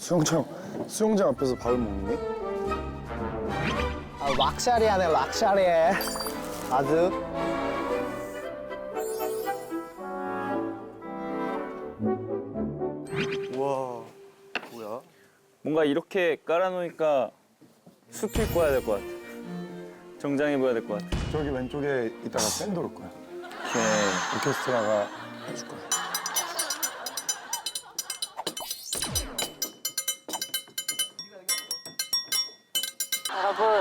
수영장 수영장 앞에서 밥을 먹니? 아, 락샤리하네 락샤리해 아주 뭔가 이렇게 깔아놓으니까 입고 와야 될 것 같아. 정장 입어야 될 것 같아. 저기 왼쪽에 이따가 밴드 올 거야. 오케이. 오케스트라가 해줄 거야. 여러분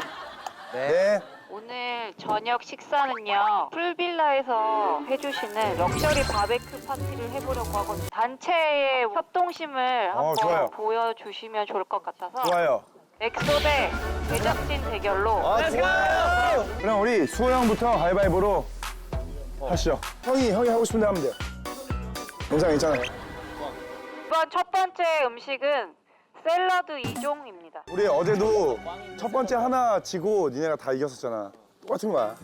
네. 오늘 저녁 식사는요 풀빌라에서 해주시는 럭셔리 바베큐 파티를 해보려고 하거든요 단체의 협동심을 한번 어, 좋아요. 보여주시면 좋을 것 같아서 좋아요. 엑소 대 제작진 대결로 아 좋아요. 그럼 우리 수호 형부터 가위바위보로 하시죠. 형이 형이 하고 싶은 데 하면 돼요. 괜찮아 괜찮아. 이번 첫 번째 음식은 샐러드 2종입니다 우리 어제도 첫 번째 하나 지고 니네가 다 이겼었잖아. 똑같은 거야.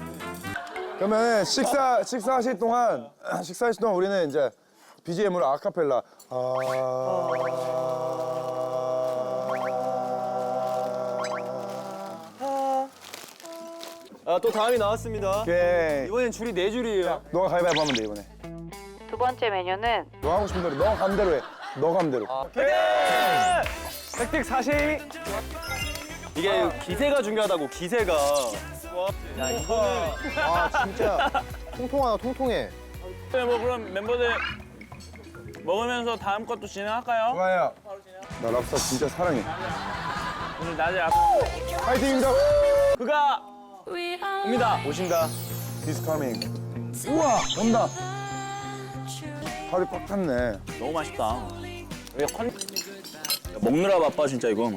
그러면 식사 식사하실 동안 식사하실 동안 우리는 이제 BGM으로 아카펠라. 아. 아, 또 다음이 나왔습니다. 오케이. 이번엔 줄이 네 줄이에요. 너가 가위바위보 하면 돼 이번에. 두 번째 메뉴는 너 하고 싶은 대로 너 감대로 해. 너 감대로. 획득 40. 이게 기세가 중요하다고, 기세가. 아 진짜 통통하다 통통해 네, 뭐 그럼 멤버들 먹으면서 다음 것도 진행할까요? 좋아요. 나 랍스터 진짜 사랑해. 오늘 낮에 아- 파이팅입니다. 그가 옵니다. 오신다. 디스카밍. 우와 온다. 팔이 꽉 찼네. 너무 맛있다. 이게 컨... 먹느라 바빠 진짜 이거.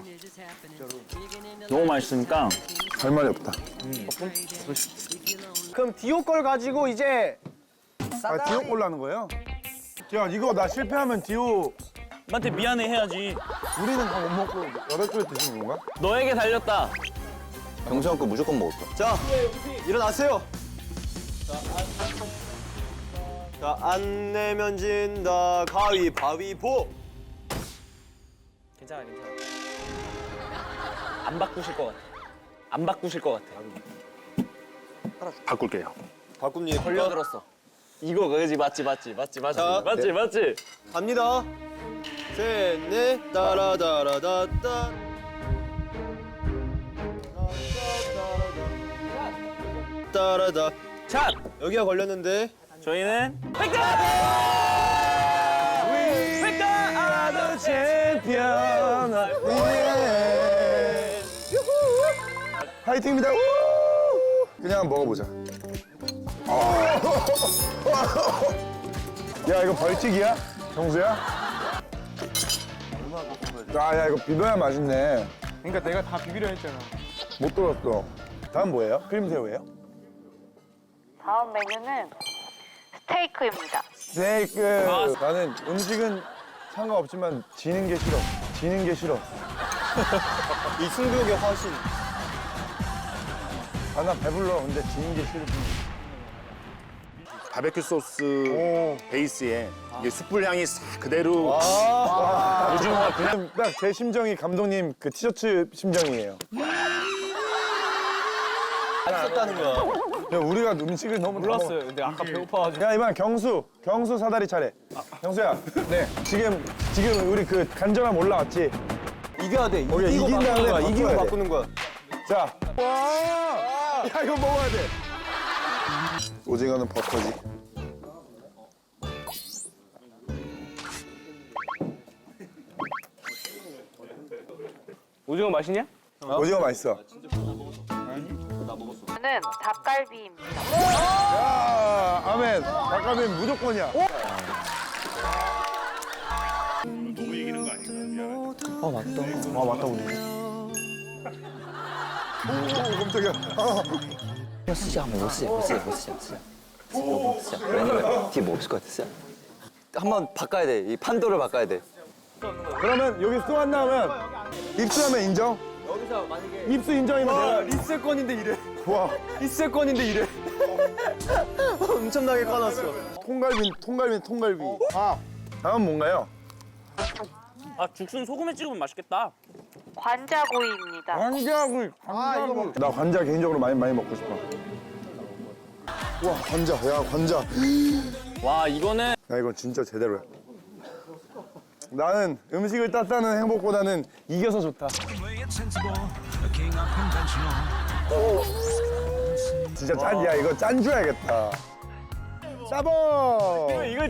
너무 맛있으니까 할 말이 없다. 그럼 디오 걸 가지고 이제 아 디오 골라는 거예요? 야 이거 나 실패하면 디오 나한테 미안해 해야지. 우리는 다 못 먹고 여덟 개 드시는 건가? 너에게 달렸다. 경수형 거 무조건 먹었다. 자, 일어나세요. 자, 안 내면 진다. 가위바위보. 괜찮아 괜찮아. 안 바꾸실 것 같아. 안 바꾸실 것 같아. 바꿀게요. 바꿉니다. 걸려들었어. 이거 그지 맞지 맞지 맞지 맞지 자, 맞지 맞지. 갑니다. 셋, 넷, 따라다라다따. 따라다. 자 여기가 걸렸는데. 저희는 챔피언 파이팅입니다. 우! 그냥 먹어보자. 아. 야 이거 벌칙이야? 정수야? 아야 이거 비벼야 맛있네. 그러니까 내가 다 비비려 했잖아 못 들었어. 다음 뭐예요? 크림새우예요? 다음 메뉴는 스테이크입니다 스테이크. 나는 음식은 상관없지만 지는 게 싫어. 지는 게 싫어. 이 승부욕의 화신. 아 나 배불러. 근데 지는 게 싫어. 바베큐 소스 오. 베이스에 이게 숯불 향이 싹 그대로 오징어가 그냥 딱 제 심정이 감독님 그 티셔츠 심정이에요. 썼다는 거야. 야, 우리가 음식을 너무 몰랐어요 근데 아까 배고파가지고 야 이번 경수, 경수 사다리 차례. 경수야, 네 지금 지금 우리 그 간절함 올라왔지. 이겨야 돼. 오케이, 이기고 이긴 다음에 바꾸는 거야. 바꿔야 이기고 돼. 바꾸는 거야. 자, 와, 야 이거 먹어야 돼. 오징어는 버터지. 오징어 맛있냐? 오징어 맛있어. 저는 닭갈비입니다. 야, 아멘. 닭갈비 무조건이야. 너무 이기는 거 아닌가? 미안해. 아 맞다. 아 맞다 우리. 오, 깜짝이야. 아, 쓰지 한번 못 쓰지 못 쓰지 못 쓰지 못 쓰지. 왜냐면 뒤에 뭐 없을 것 같아. 한번 바꿔야 돼. 이 판도를 바꿔야 돼. 그러면 여기 쏘한 다음면 입수하면 인정? 여기서 만약에 입수 인정이면 내가 리세권인데 이래. 좋아. 리세권인데 이래. 엄청나게 까놨어. 통갈비, 통갈비, 통갈비. 아, 다음 뭔가요? 아 죽순 소금에 찍으면 맛있겠다. 관자구이입니다. 관자구이. 관자구이. 나 관자 개인적으로 많이 많이 먹고 싶어. 와 관자, 야 관자. 와 이거는 야 이건 진짜 제대로야. 나는 음식을 땄다는 행복보다는 이겨서 좋다. 진짜 짠, 야 이거 짠 줘야겠다. 짜봉. 이거